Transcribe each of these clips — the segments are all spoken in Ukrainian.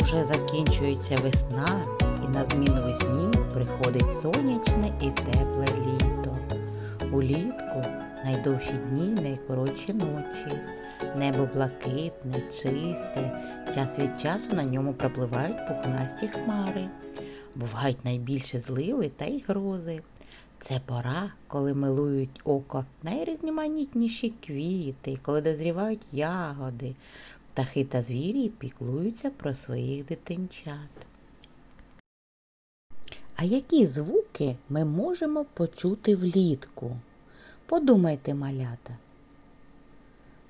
Уже закінчується весна, і на зміну весні приходить сонячне і тепле літо. Улітку найдовші дні, найкоротші ночі. Небо блакитне, чисте, час від часу на ньому пропливають пухнасті хмари. Бувають найбільші зливи та й грози. Це пора, коли милують око найрізноманітніші квіти, коли дозрівають ягоди. Птахи та звірі піклуються про своїх дитинчат. А які звуки ми можемо почути влітку? Подумайте, малята.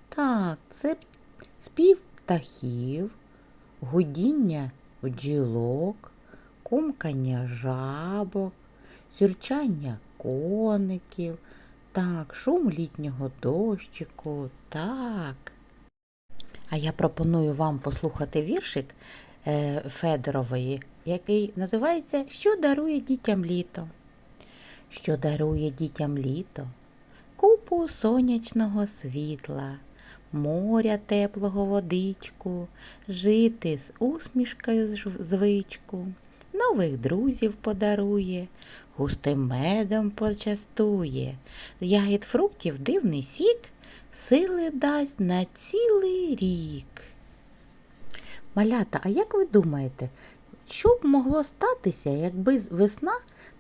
Так, це спів птахів, гудіння бджілок, кумкання жабок, сюрчання коників, так, шум літнього дощику, так. А я пропоную вам послухати віршик е, Федорової, який називається Що дарує дітям літо? Що дарує дітям літо? Купу сонячного світла, моря теплого водичку, жити з усмішкою звичку, нових друзів подарує, густим медом почастує, з ягід фруктів дивний сік, сили дасть на цілий рік. Малята, а як ви думаєте, що б могло статися, якби весна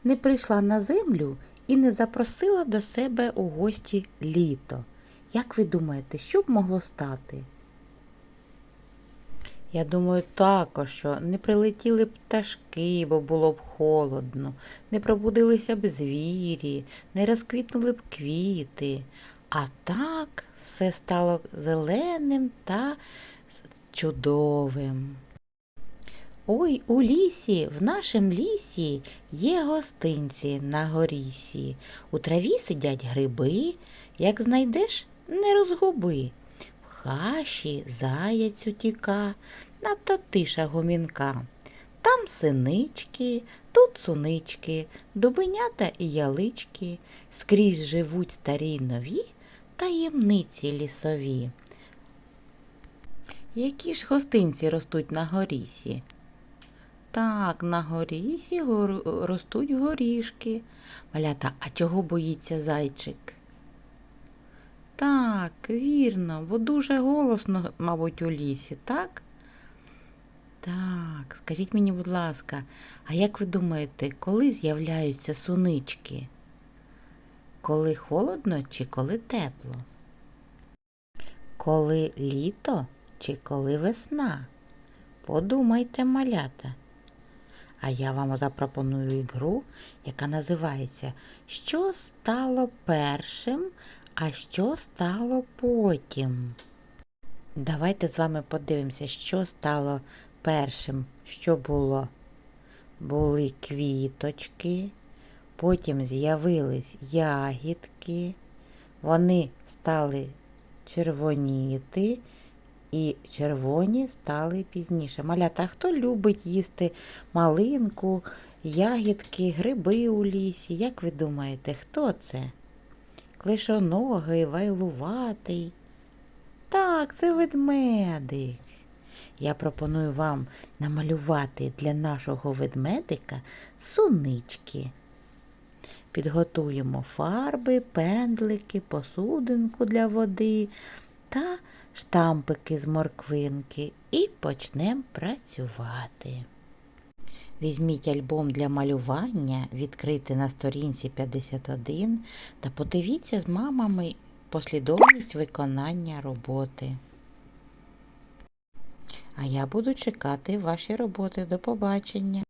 не прийшла на землю і не запросила до себе у гості літо? Як ви думаєте, що б могло стати? Я думаю, також, що не прилетіли б пташки, бо було б холодно, не пробудилися б звірі, не розквітнули б квіти. А так все стало зеленим та чудовим. Ой, у лісі, в нашім лісі є гостинці на горісі. У траві сидять гриби, як знайдеш, не розгуби. В хаші заяць утіка, надто тиша гомінка. Там синички, тут сунички, дубенята і ялички, скрізь живуть старі й нові таємниці лісові. Які ж гостинці ростуть на горісі? Так, на горісі гор- ростуть горішки. Малята, а чого боїться зайчик? Так, вірно, бо дуже голосно, мабуть, у лісі, так? Так, скажіть мені, будь ласка, а як ви думаєте, коли з'являються сунички? Коли холодно чи коли тепло? Коли літо чи коли весна? Подумайте, малята. А я вам запропоную ігру, яка називається Що стало першим, а що стало потім? Давайте з вами подивимося, що стало першим, що було. Були квіточки, потім з'явились ягідки, вони стали червоніти, і червоні стали пізніше. Малята, хто любить їсти малинку, ягідки, гриби у лісі? Як ви думаєте, хто це? Клишоногий, вайлуватий. Так, це ведмедик. Я пропоную вам намалювати для нашого ведмедика сунички. Підготуємо фарби, пендлики, посудинку для води та штампики з морквинки і почнемо працювати. Візьміть альбом для малювання, відкрити на сторінці 51 та подивіться з мамами послідовність виконання роботи. А я буду чекати ваші роботи. До побачення!